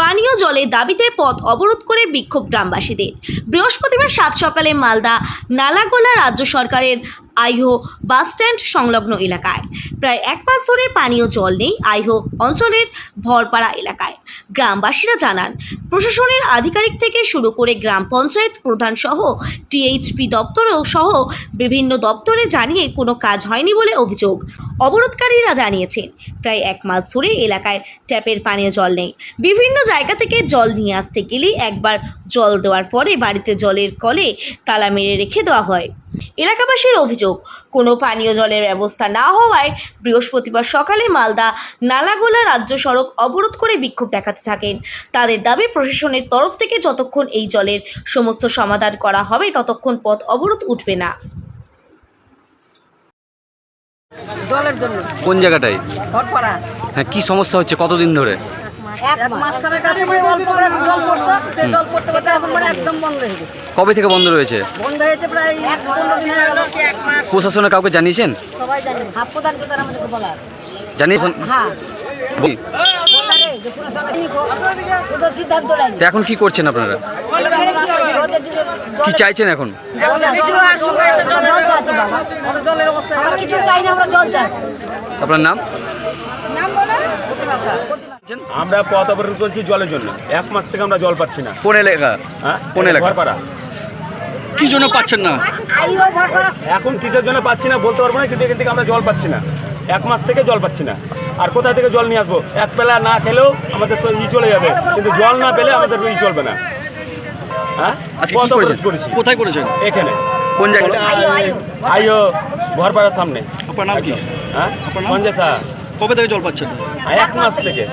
পানীয় জলের দাবিতে পথ অবরোধ করে বিক্ষোভ গ্রামবাসীদের। বৃহস্পতিবার সাত সকালে মালদা নালাগোলা রাজ্য সরকারের আইহো বাসস্ট্যান্ড সংলগ্ন এলাকায়। প্রায় এক মাস ধরে পানীয় জল নেই আইহো অঞ্চলের ভরপাড়া এলাকায়। গ্রামবাসীরা জানান, প্রশাসনের আধিকারিক থেকে শুরু করে গ্রাম পঞ্চায়েত প্রধান সহ টিএইচপি দপ্তরেও সহ বিভিন্ন দপ্তরে জানিয়ে কোনো কাজ হয়নি বলে অভিযোগ। অবরোধকারীরা জানিয়েছেন, প্রায় এক মাস ধরে এলাকায় ট্যাপের পানীয় জল নেই। বিভিন্ন জায়গা থেকে জল নিয়ে আসতে গেলেই একবার জল দেওয়ার পরে বাড়িতে জলের কলে তালা মেরে রেখে দেওয়া হয়। এলাকাবাসীর অভিযোগ কোনো পানীয় জলের ব্যবস্থা না হওয়ায় বৃহস্পতিবার সকালে মালদা নালাগোলা রাজ্য সড়ক অবরোধ করে বিক্ষোভ দেখাতে থাকেন। তাদের দাবি প্রশাসনের তরফ থেকে যতক্ষণ এই জলের সমস্ত সমাধান করা হবে ততক্ষণ পথ অবরোধ উঠবে না। জলের জন্য। কোন জায়গাটায়? হ্যাঁ কি সমস্যা হচ্ছে কতদিন ধরে? এক মাঝখানে কাছে মানে অল্প করে জল পড়তো সে জল পড়তে পড়তে এখন মানে একদম বন্ধ হয়ে গেছে। কবে থেকে বন্ধ রয়েছে? বন্ধ হয়েছে প্রায় পনেরো দিন হয়ে গেল। প্রশাসনে কাউকে জানিয়েছেন? সবাই জানে হাফ প্রধান প্রধান আমাদেরকে বলা জানিয়েছেন হ্যাঁ। এখন কি করছেন আপনারা? কি চাইছেন এখন? জলের অবস্থা কিছু চাই না আমরা পথ অবরোধ করছি জলের জন্য। এক মাস থেকে আমরা জল পাচ্ছি না। কোন এলাকা? হ্যাঁ? কোন এলাকা? ঘরপাড়া। কি জন্য পাচ্ছেন না? এখন কিসের জন্য পাচ্ছি না বলতে পারব না কিন্তু এখান থেকে আমরা জল পাচ্ছি না। এক মাস থেকে জল পাচ্ছি না। আর কোথা থেকে জল নিয়ে আসব? এক বেলা না খেলেও আমাদের ই চলে যাবে। কিন্তু জল না পেলে আমাদের ই চলবে না। হ্যাঁ? কোথায় করেছেন? এখানে। কোন জায়গায়? আইও, ঘরপাড়ার সামনে। আপনার নাম কি? হ্যাঁ? সঞ্জয় শাহ কবে থেকে জল পাচ্ছেন? এক মাস থেকে।